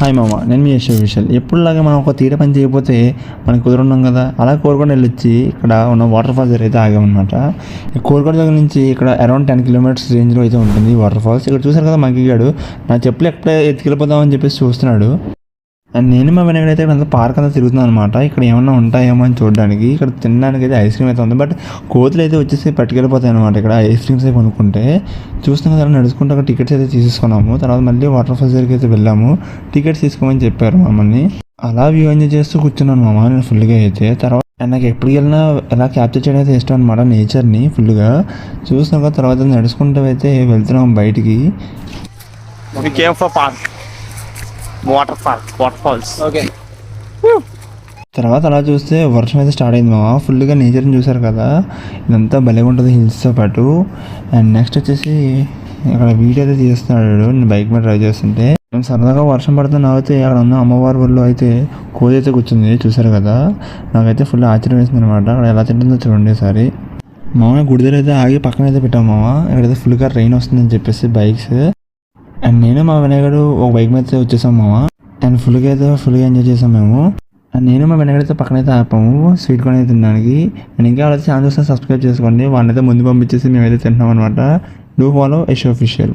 Hi మామ నేను మీ యశ్వ విశాల్ ఎప్పుడులాగా మనం ఒక తీర పని చేయకపోతే మనకు కుదురున్నాం కదా? అలా కోరుకొని వెళ్ళొచ్చి ఇక్కడ ఉన్న వాటర్ ఫాల్స్ దగ్గర అయితే ఆగామన్నమాట ఈ దగ్గర నుంచి ఇక్కడ అరౌండ్ టెన్ కిలోమీటర్స్ రేంజ్లో అయితే ఉంటుంది వాటర్ ఫాల్స్ ఇక్కడ చూసారు కదా మంకిగాడు నా చెప్పులు ఎక్కడ ఎత్తుకెళ్ళిపోదామని చెప్పేసి చూస్తున్నాడు. అండ్ నేను మా వెనక అయితే ఇక్కడ పార్క్ అంతా తిరుగుతున్నాను అనమాట ఇక్కడ ఏమన్నా ఉంటాయేమో అని చూడడానికి ఇక్కడ తినడానికి అయితే ఐస్ క్రీమ్ అయితే ఉంది. బట్ కోతులు అయితే వచ్చేసి పట్టుకెళ్ళిపోతాయి అనమాట ఇక్కడ ఐస్ క్రీమ్స్ అయితే కొనుక్కుంటే. చూస్తున్నాం కదా నడుచుకుంటూ అక్కడ టికెట్స్ అయితే తీసుకున్నాము. తర్వాత మళ్ళీ వాటర్ ఫాల్స్ దగ్గరికి అయితే వెళ్ళాము. టికెట్స్ తీసుకోమని చెప్పారు మమ్మల్ని. అలా వ్యూ ఎంజాయ్ చేస్తూ కూర్చున్నాను మామ నేను ఫుల్గా అయితే. తర్వాత అండ్ నాకు ఎప్పుడు వెళ్ళినా ఎలా క్యాప్చర్ చేయడం అయితే ఇష్టం అనమాట నేచర్ని ఫుల్గా చూసినాక తర్వాత నడుచుకుంటూ అయితే వెళ్తున్నాం బయటికి. Park park. Water park, waterfalls. Okay. తర్వాత అలా చూస్తే వర్షం అయితే స్టార్ట్ అయింది మామ ఫుల్గా నేచర్ని చూసారు కదా. ఇదంతా భలే ఉంటుంది హిల్స్తో పాటు. అండ్ నెక్స్ట్ వచ్చేసి ఇక్కడ వీడియో అయితే తీస్తున్నాడు నేను బైక్ మీద డ్రైవ్ చేస్తుంటే. మేము సరదాగా వర్షం పడుతున్న అయితే అక్కడ ఉన్న అమ్మవారి ఊళ్ళో అయితే కోది అయితే కూర్చుంది. చూసారు కదా. నాకైతే ఫుల్ ఆశ్చర్యం వేసింది అనమాట. అక్కడ ఎలా తింటుందో చూడండి ఒకసారి మామ గుడి దగ్గర అయితే ఆగి పక్కన అయితే పెట్టాం మామ ఇక్కడైతే ఫుల్గా ట్రైన్ వస్తుందని చెప్పేసి బైక్స్ అండ్ నేను మా వినాయకుడు ఒక బైక్ మీద అయితే వచ్చేసాం మామ అండ్ ఫుల్గా అయితే ఫుల్గా ఎంజాయ్ చేసాం మేము. అండ్ నేను మా వినాయకుడు అయితే పక్కన అయితే ఆపాము. స్వీట్ కార్న్ అయితే తినడానికి. అండ్ ఇంకా వాళ్ళైతే ఛానల్ చూస్తే సబ్స్క్రైబ్ చేసుకోండి. వాళ్ళైతే ముందు పంపించేసి మేమైతే తింటున్నాం అనమాట డూ ఫాలో ఎష్ అఫీషియల్